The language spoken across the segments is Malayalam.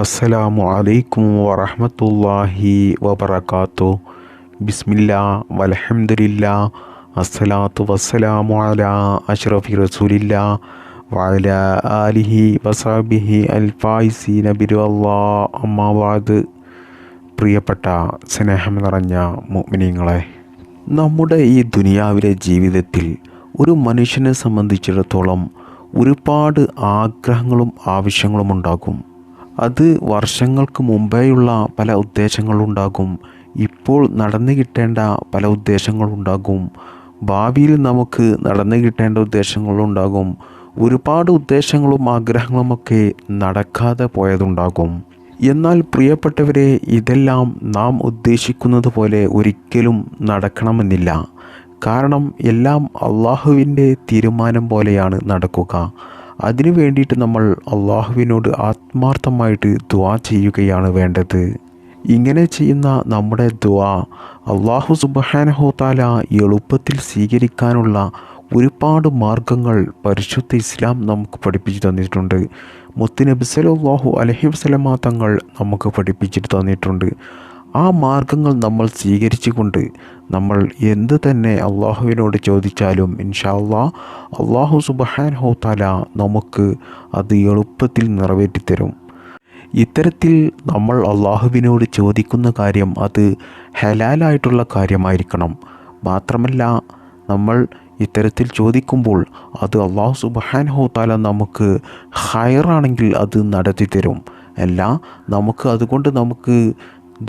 അസ്സലാമു അലൈക്കും വറഹമത്തല്ലാഹി വബർക്കാത്തു ബിസ്മില്ല വലഹമുല്ല അസ്സലാത്തു വസ്സലാമു അല അഷ്റഫി റസൂലില്ല. വഅല ആലിഹി വസാബിഹി അൽഫായിസി നബിരു അള്ളാ അമ്മാവാദ് പ്രിയപ്പെട്ട സ്നേഹം നിറഞ്ഞ മുഅ്മിനീങ്ങളെ നമ്മുടെ ഈ ദുനിയാവിലെ ജീവിതത്തിൽ ഒരു മനുഷ്യനെ സംബന്ധിച്ചിടത്തോളം ഒരുപാട് ആഗ്രഹങ്ങളും ആവശ്യങ്ങളും ഉണ്ടാകും. അത് വർഷങ്ങൾക്ക് മുമ്പേയുള്ള പല ഉദ്ദേശങ്ങളുണ്ടാകും. ഇപ്പോൾ നടന്നു കിട്ടേണ്ട പല ഉദ്ദേശങ്ങളുണ്ടാകും. ഭാവിയിൽ നമുക്ക് നടന്നു കിട്ടേണ്ട ഉദ്ദേശങ്ങളുണ്ടാകും. ഒരുപാട് ഉദ്ദേശങ്ങളും ആഗ്രഹങ്ങളുമൊക്കെ നടക്കാതെ പോയതുണ്ടാകും. എന്നാൽ പ്രിയപ്പെട്ടവരെ ഇതെല്ലാം നാം ഉദ്ദേശിക്കുന്നത് പോലെ ഒരിക്കലും നടക്കണമെന്നില്ല. കാരണം എല്ലാം അള്ളാഹുവിന്റെ തീരുമാനം പോലെയാണ് നടക്കുക. അതിനു വേണ്ടിയിട്ട് നമ്മൾ അള്ളാഹുവിനോട് ആത്മാർത്ഥമായിട്ട് ദ്വാ ചെയ്യുകയാണ് വേണ്ടത്. ഇങ്ങനെ ചെയ്യുന്ന നമ്മുടെ ദ്വാ അള്ളാഹു സുബഹാനഹോത്താല എളുപ്പത്തിൽ സ്വീകരിക്കാനുള്ള ഒരുപാട് മാർഗങ്ങൾ പരിശുദ്ധ ഇസ്ലാം നമുക്ക് പഠിപ്പിച്ചു തന്നിട്ടുണ്ട്. മുത്തിനബിസലാഹു അലഹി വസല്ലമ തങ്ങൾ നമുക്ക് പഠിപ്പിച്ചിട്ട് തന്നിട്ടുണ്ട്. ആ മാർഗങ്ങൾ നമ്മൾ സ്വീകരിച്ചുകൊണ്ട് നമ്മൾ എന്ത് തന്നെ അള്ളാഹുവിനോട് ചോദിച്ചാലും ഇൻഷാ അള്ളാ അള്ളാഹു സുബഹാൻ ഹോത്താല നമുക്ക് അത് എളുപ്പത്തിൽ നിറവേറ്റിത്തരും. ഇത്തരത്തിൽ നമ്മൾ അള്ളാഹുവിനോട് ചോദിക്കുന്ന കാര്യം അത് ഹലാലായിട്ടുള്ള കാര്യമായിരിക്കണം. മാത്രമല്ല നമ്മൾ ഇത്തരത്തിൽ ചോദിക്കുമ്പോൾ അത് അള്ളാഹു സുബഹാൻ ഹോത്താല നമുക്ക് ഹയറാണെങ്കിൽ അത് നടത്തി തരും അല്ല നമുക്ക് അതുകൊണ്ട് നമുക്ക്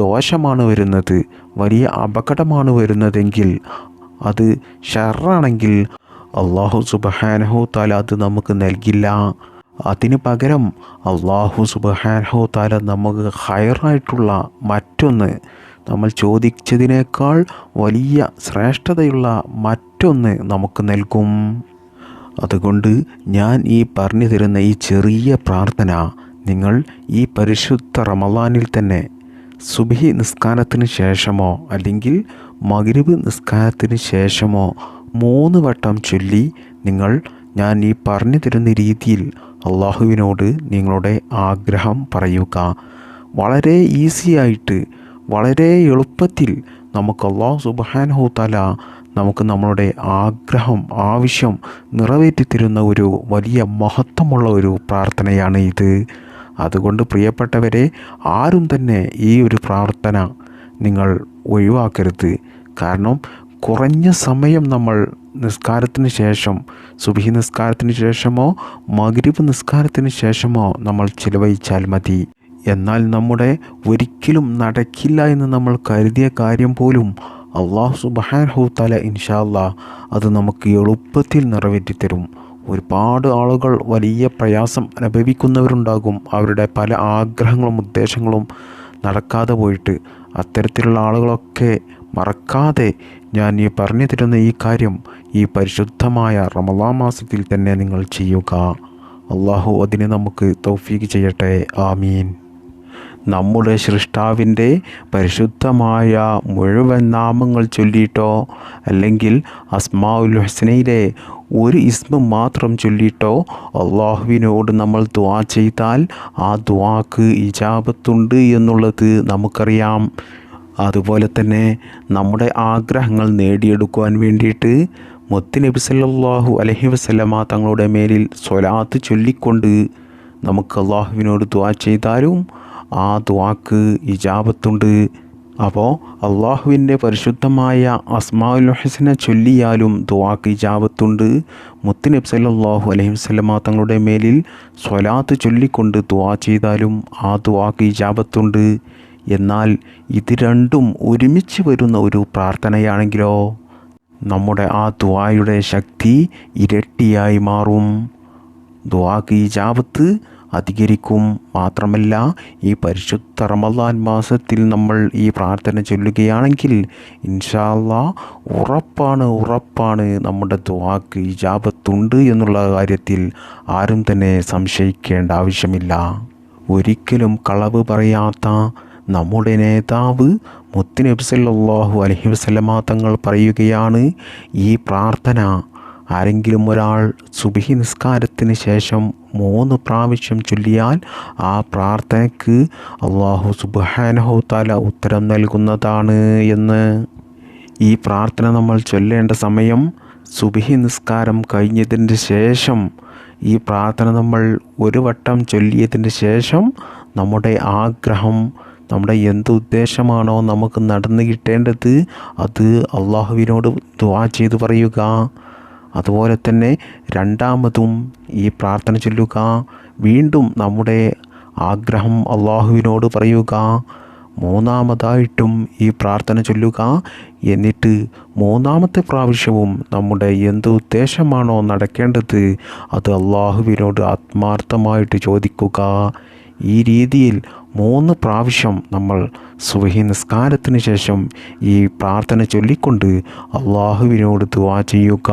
ദോഷമാണ് വരുന്നത് വലിയ അപകടമാണ് വരുന്നതെങ്കിൽ അത് ഷറാണെങ്കിൽ അള്ളാഹു സുബഹാനഹു താല അത് നമുക്ക് നൽകില്ല. അതിന് പകരം അള്ളാഹു സുബഹാനഹു താല നമുക്ക് ഹയറായിട്ടുള്ള മറ്റൊന്ന് നമ്മൾ ചോദിച്ചതിനേക്കാൾ വലിയ ശ്രേഷ്ഠതയുള്ള മറ്റൊന്ന് നമുക്ക് നൽകും. അതുകൊണ്ട് ഞാൻ ഈ പറഞ്ഞു തരുന്ന ഈ ചെറിയ പ്രാർത്ഥന നിങ്ങൾ ഈ പരിശുദ്ധ റമലാനിൽ തന്നെ സുബഹി നിസ്കാരത്തിന് ശേഷമോ അല്ലെങ്കിൽ മഗ്രിബ് നിസ്കാരത്തിന് ശേഷമോ മൂന്ന് വട്ടം ചൊല്ലി നിങ്ങൾ ഞാൻ ഈ പറഞ്ഞു തരുന്ന രീതിയിൽ അള്ളാഹുവിനോട് നിങ്ങളുടെ ആഗ്രഹം പറയുക. വളരെ ഈസി ആയിട്ട് വളരെ എളുപ്പത്തിൽ നമുക്ക് അള്ളാഹു സുബാൻ ഹോത്താല നമുക്ക് നമ്മളുടെ ആഗ്രഹം ആവശ്യം നിറവേറ്റി തരുന്ന ഒരു വലിയ മഹത്വമുള്ള ഒരു പ്രാർത്ഥനയാണ് ഇത്. അതുകൊണ്ട് പ്രിയപ്പെട്ടവരെ ആരും തന്നെ ഈ ഒരു പ്രാർത്ഥന നിങ്ങൾ ഒഴിവാക്കരുത്. കാരണം കുറഞ്ഞ സമയം നമ്മൾ നിസ്കാരത്തിന് ശേഷം സുബഹി നിസ്കാരത്തിന് ശേഷമോ മഗ്രിബ് നിസ്കാരത്തിന് ശേഷമോ നമ്മൾ ചിലവഴിച്ചാൽ മതി. എന്നാൽ നമ്മുടെ ഒരിക്കലും നടക്കില്ല എന്ന് നമ്മൾ കരുതിയ കാര്യം പോലും അള്ളാഹു സുബാൻ ഹൂത്താല ഇൻഷാല്ല അത് നമുക്ക് എളുപ്പത്തിൽ നിറവേറ്റിത്തരും. ഒരുപാട് ആളുകൾ വലിയ പ്രയാസം അനുഭവിക്കുന്നവരുണ്ടാകും. അവരുടെ പല ആഗ്രഹങ്ങളും ഉദ്ദേശങ്ങളും നടക്കാതെ പോയിട്ട് അത്തരത്തിലുള്ള ആളുകളൊക്കെ മറക്കാതെ ഞാൻ ഈ പറഞ്ഞു തരുന്ന ഈ കാര്യം ഈ പരിശുദ്ധമായ റമലാ മാസത്തിൽ തന്നെ നിങ്ങൾ ചെയ്യുക. അള്ളാഹു അതിന് നമുക്ക് തൗഫീക്ക് ചെയ്യട്ടെ. ആമീൻ. നമ്മുടെ സൃഷ്ടാവിന്റെ പരിശുദ്ധമായ മുഴുവൻ നാമങ്ങൾ ചൊല്ലിയിട്ടോ അല്ലെങ്കിൽ അസ്മാഉൽ ഹസ്നയിലെ ഒരു ഇസ്മ മാത്രം ചൊല്ലിയിട്ടോ അള്ളാഹുവിനോട് നമ്മൾ ദ്വാ ചെയ്താൽ ആ ദ്വാക്ക് ഇജാബത്തുണ്ട് എന്നുള്ളത് നമുക്കറിയാം. അതുപോലെ തന്നെ നമ്മുടെ ആഗ്രഹങ്ങൾ നേടിയെടുക്കുവാൻ വേണ്ടിയിട്ട് മുത്തുനബി സല്ലാഹു അലഹി വസ്ലമ തങ്ങളുടെ മേലിൽ സ്വലാത്ത് ചൊല്ലിക്കൊണ്ട് നമുക്ക് അള്ളാഹുവിനോട് ദ്വാ ചെയ്താലും ആ ദ്വാക്ക് ഇജാബത്തുണ്ട്. അപ്പോൾ അള്ളാഹുവിന്റെ പരിശുദ്ധമായ അസ്മാഉൽ ഹുസന ചൊല്ലിയാലും ദ്വാക്ക് ഇജാബത്തുണ്ട്. മുത്തിനബ് സല്ലല്ലാഹു അലൈഹി വസല്ലമ തങ്ങളുടെ മേലിൽ സ്വലാത്ത് ചൊല്ലിക്കൊണ്ട് ദ്വാ ചെയ്താലും ആ ദ്വാക്ക് ഇജാബത്തുണ്ട്. എന്നാൽ ഇത് രണ്ടും ഒരുമിച്ച് വരുന്ന ഒരു പ്രാർത്ഥനയാണെങ്കിലോ? നമ്മുടെ ആ ദ്വായുടെ ശക്തി ഇരട്ടിയായി മാറും. ദ്വാക്ക് ഇജാബത്ത് അധികരിക്കും. മാത്രമല്ല ഈ പരിശുദ്ധ റമദാൻ മാസത്തിൽ നമ്മൾ ഈ പ്രാർത്ഥന ചൊല്ലുകയാണെങ്കിൽ ഇൻഷാല്ല ഉറപ്പാണ് ഉറപ്പാണ് നമ്മുടെ ദ്വാക്ക് ഇജാപത്തുണ്ട് എന്നുള്ള കാര്യത്തിൽ ആരും തന്നെ സംശയിക്കേണ്ട ആവശ്യമില്ല. ഒരിക്കലും കളവ് പറയാത്ത നമ്മുടെ നേതാവ് മുത്തിനബ്സല്ലാഹു അലഹി വസല്ലമ തങ്ങൾ പറയുകയാണ് ഈ പ്രാർത്ഥന ആരെങ്കിലും ഒരാൾ സുബിഹി നിസ്കാരത്തിന് ശേഷം മൂന്ന് പ്രാവശ്യം ചൊല്ലിയാൽ ആ പ്രാർത്ഥനയ്ക്ക് അള്ളാഹു താല ഉത്തരം നൽകുന്നതാണ് എന്ന്. ഈ പ്രാർത്ഥന നമ്മൾ ചൊല്ലേണ്ട സമയം സുബിഹി നിസ്കാരം കഴിഞ്ഞതിന് ശേഷം ഈ പ്രാർത്ഥന നമ്മൾ ഒരു വട്ടം ചൊല്ലിയതിന് ശേഷം നമ്മുടെ ആഗ്രഹം നമ്മുടെ എന്ത് ഉദ്ദേശമാണോ നമുക്ക് നടന്നു കിട്ടേണ്ടത് അത് അള്ളാഹുവിനോട് ദുവാ ചെയ്തു പറയുക. അതുപോലെ തന്നെ രണ്ടാമതും ഈ പ്രാർത്ഥന ചൊല്ലുക വീണ്ടും നമ്മുടെ ആഗ്രഹം അള്ളാഹുവിനോട് പറയുക മൂന്നാമതായിട്ടും ഈ പ്രാർത്ഥന ചൊല്ലുക. എന്നിട്ട് മൂന്നാമത്തെ പ്രാവശ്യവും നമ്മുടെ എന്ത് ഉദ്ദേശമാണോ നടക്കേണ്ടത് അത് അള്ളാഹുവിനോട് ആത്മാർത്ഥമായിട്ട് ചോദിക്കുക. ഈ രീതിയിൽ മൂന്ന് പ്രാവശ്യം നമ്മൾ സുബഹി നിസ്കാരത്തിന് ശേഷം ഈ പ്രാർത്ഥന ചൊല്ലിക്കൊണ്ട് അള്ളാഹുവിനോട് ദുവാ ചെയ്യുക.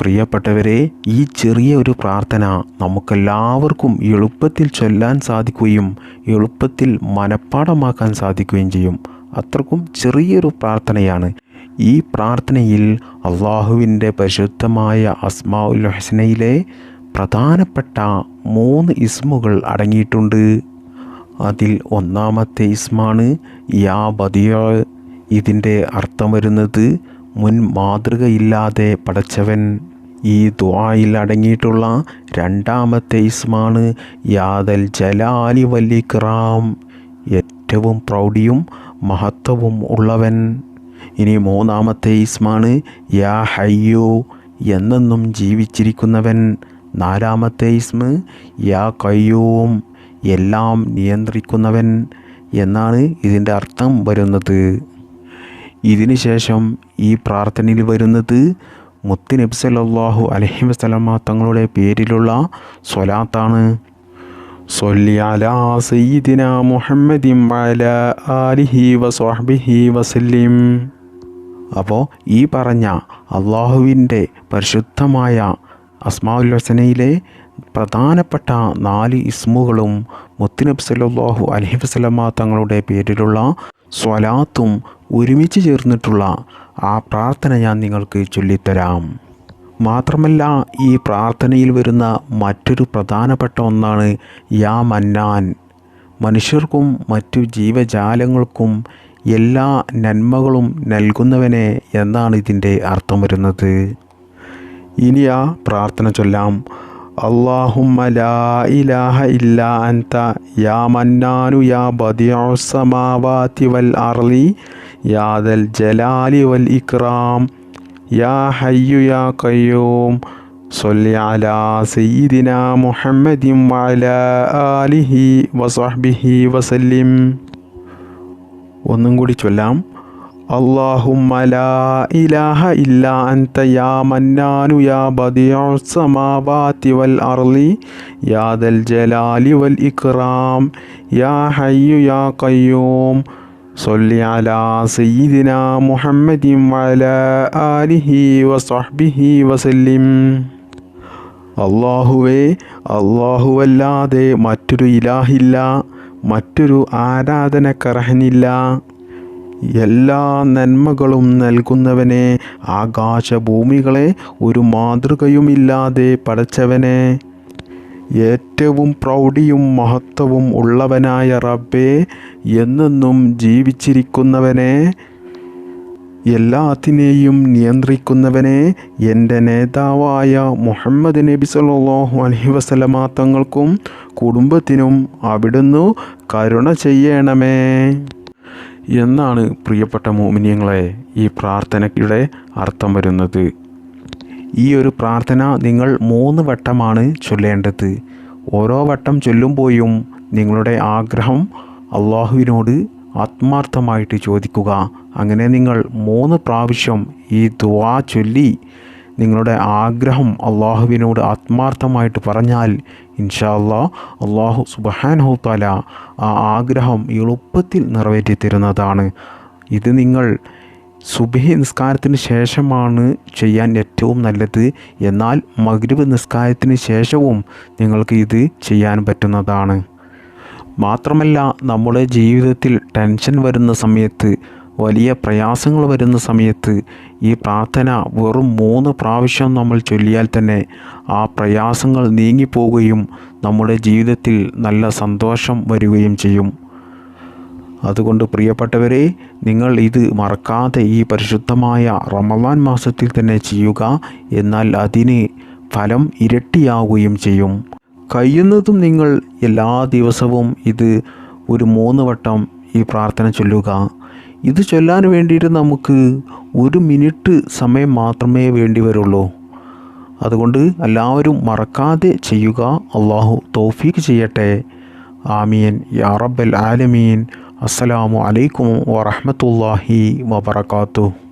പ്രിയപ്പെട്ടവരെ ഈ ചെറിയ ഒരു പ്രാർത്ഥന നമുക്കെല്ലാവർക്കും എളുപ്പത്തിൽ ചൊല്ലാൻ സാധിക്കുകയും എളുപ്പത്തിൽ മനഃപ്പാടമാക്കാൻ സാധിക്കുകയും ചെയ്യും. അത്രക്കും ചെറിയൊരു പ്രാർത്ഥനയാണ്. ഈ പ്രാർത്ഥനയിൽ അള്ളാഹുവിന്റെ പരിശുദ്ധമായ അസ്മാഉൽ ഹസനയിലെ പ്രധാനപ്പെട്ട മൂന്ന് ഇസ്മുകൾ അടങ്ങിയിട്ടുണ്ട്. അതിൽ ഒന്നാമത്തെ ഇസ്മാണ് യാ ബദിയ ഇതിന്റെ അർത്ഥം വരുന്നത് മുൻ മാതൃകയില്ലാതെ പടച്ചവൻ. ഈ ദ്വായിൽ അടങ്ങിയിട്ടുള്ള രണ്ടാമത്തെ ഇസ്മാണ് യാദൽ ജലാലി വല്ലിക്റാം ഏറ്റവും പ്രൗഢിയും മഹത്വവും ഉള്ളവൻ. ഇനി മൂന്നാമത്തെ ഇസ്മാണ് യാ ഹയ്യോ എന്നെന്നും ജീവിച്ചിരിക്കുന്നവൻ. നാലാമത്തെ ഇസ്മ് യാ കയ്യൂം എല്ലാം നിയന്ത്രിക്കുന്നവൻ എന്നാണ് ഇതിന്റെ അർത്ഥം വരുന്നത്. ഇതിനു ശേഷം ഈ പ്രാർത്ഥനയിൽ വരുന്നത് മുത്ത് നബി സല്ലല്ലാഹു അലൈഹി വസല്ലമ തങ്ങളുടെ പേരിലുള്ള സ്വലാത്താണ്. ആലിഹി വസല്ലിം. അപ്പോൾ ഈ പറഞ്ഞ അള്ളാഹുവിന്റെ പരിശുദ്ധമായ അസ്മാഉൽ ഹസനയിലെ പ്രധാനപ്പെട്ട നാല് ഇസ്മുകളും മുത്തിനബ് സല്ലല്ലാഹു അലഹി വസ്ലമ തങ്ങളുടെ പേരിലുള്ള സ്വലാത്തും ഒരുമിച്ച് ചേർന്നിട്ടുള്ള ആ പ്രാർത്ഥന ഞാൻ നിങ്ങൾക്ക് ചൊല്ലിത്തരാം. മാത്രമല്ല ഈ പ്രാർത്ഥനയിൽ വരുന്ന മറ്റൊരു പ്രധാനപ്പെട്ട ഒന്നാണ് യാ മന്നാൻ. മനുഷ്യർക്കും മറ്റു ജീവജാലങ്ങൾക്കും എല്ലാ നന്മകളും നൽകുന്നവനെ എന്നാണ് ഇതിന്റെ അർത്ഥം വരുന്നത്. ഇനി ആ പ്രാർത്ഥന ചൊല്ലാം. അള്ളാഹുമ്മ ലാ ഇലാഹ ഇല്ല അൻത യാ മന്നാനു യാ ബദിഉ സമാവാതി വൽ അർളി യാ ദൽ ജലാലി വൽ ഇക്റാം യാ ഹയ്യു യാ ഖയ്യൂം صل على سيدنا محمد وعلى آله وصحبه وسلم ഒന്നും കൂടി ചൊല്ലാം اللهم لا إله إلا أنت يا منان يا بديع السماوات والأرض يا ذا الجلال والإكرام يا حي يا قيوم صل على سيدنا محمد وعلى آله وصحبه وسلم അള്ളാഹുവേ അള്ളാഹുവല്ലാതെ മറ്റൊരു ഇലാഹില്ല മറ്റൊരു ആരാധനക്കർഹനില്ല എല്ലാ നന്മകളും നൽകുന്നവനെ ആകാശഭൂമികളെ ഒരു മാതൃകയുമില്ലാതെ പടച്ചവനെ. ഏറ്റവും പ്രൗഢിയും മഹത്വവും ഉള്ളവനായ റബ്ബേ എന്നെന്നും ജീവിച്ചിരിക്കുന്നവനെ എല്ലാത്തിനെയും നിയന്ത്രിക്കുന്നവനെ എന്റെ നേതാവായ മുഹമ്മദ് നബി സല്ലല്ലാഹു അലൈഹി വസല്ലമ തങ്ങൾക്കും കുടുംബത്തിനും അവിടുന്ന് കരുണ ചെയ്യണമേ. എന്നാണ് പ്രിയപ്പെട്ട മോമിനിയങ്ങളെ ഈ പ്രാർത്ഥനയുടെ അർത്ഥം വരുന്നത്. ഈ ഒരു പ്രാർത്ഥന നിങ്ങൾ മൂന്ന് വട്ടമാണ് ചൊല്ലേണ്ടത്. ഓരോ വട്ടം ചൊല്ലുമ്പോഴും നിങ്ങളുടെ ആഗ്രഹം അള്ളാഹുവിനോട് ആത്മാർത്ഥമായിട്ട് ചോദിക്കുക. അങ്ങനെ നിങ്ങൾ മൂന്ന് പ്രാവശ്യം ഈ ദുവാ ചൊല്ലി നിങ്ങളുടെ ആഗ്രഹം അള്ളാഹുവിനോട് ആത്മാർത്ഥമായിട്ട് പറഞ്ഞാൽ ഇൻഷാ അല്ലാ അള്ളാഹു സുബഹാനഹു താല ആ ആഗ്രഹം എളുപ്പത്തിൽ നിറവേറ്റി തരുന്നതാണ് ഇത് നിങ്ങൾ സുബഹി നിസ്കാരത്തിന് ശേഷമാണ് ചെയ്യാൻ ഏറ്റവും നല്ലത്. എന്നാൽ മഗ്രിബ് നിസ്കാരത്തിന് ശേഷവും നിങ്ങൾക്ക് ഇത് ചെയ്യാൻ പറ്റുന്നതാണ്. മാത്രമല്ല നമ്മുടെ ജീവിതത്തിൽ ടെൻഷൻ വരുന്ന സമയത്ത് വലിയ പ്രയാസങ്ങൾ വരുന്ന സമയത്ത് ഈ പ്രാർത്ഥന വെറും മൂന്ന് പ്രാവശ്യം നമ്മൾ ചൊല്ലിയാൽ തന്നെ ആ പ്രയാസങ്ങൾ നീങ്ങിപ്പോവുകയും നമ്മുടെ ജീവിതത്തിൽ നല്ല സന്തോഷം വരികയും ചെയ്യും. അതുകൊണ്ട് പ്രിയപ്പെട്ടവരെ നിങ്ങൾ ഇത് മറക്കാതെ ഈ പരിശുദ്ധമായ റമദാൻ മാസത്തിൽ തന്നെ ചെയ്യുക. എന്നാൽ അതിന് ഫലം ഇരട്ടിയാവുകയും ചെയ്യും. കഴിയുന്നതും നിങ്ങൾ എല്ലാ ദിവസവും ഇത് ഒരു മൂന്ന് വട്ടം ഈ പ്രാർത്ഥന ചൊല്ലുക. ഇത് ചൊല്ലാൻ വേണ്ടിയിട്ട് നമുക്ക് ഒരു മിനിറ്റ് സമയം മാത്രമേ വേണ്ടി വരുള്ളൂ. അതുകൊണ്ട് എല്ലാവരും മറക്കാതെ ചെയ്യുക. അള്ളാഹു തൗഫീക്ക് ചെയ്യട്ടെ. ആമീൻ. യാ റബ്ബൽ ആലമീൻ. അസ്സലാമു അലൈക്കും വറഹ്മത്തുള്ളാഹി വബറകാതുഹു.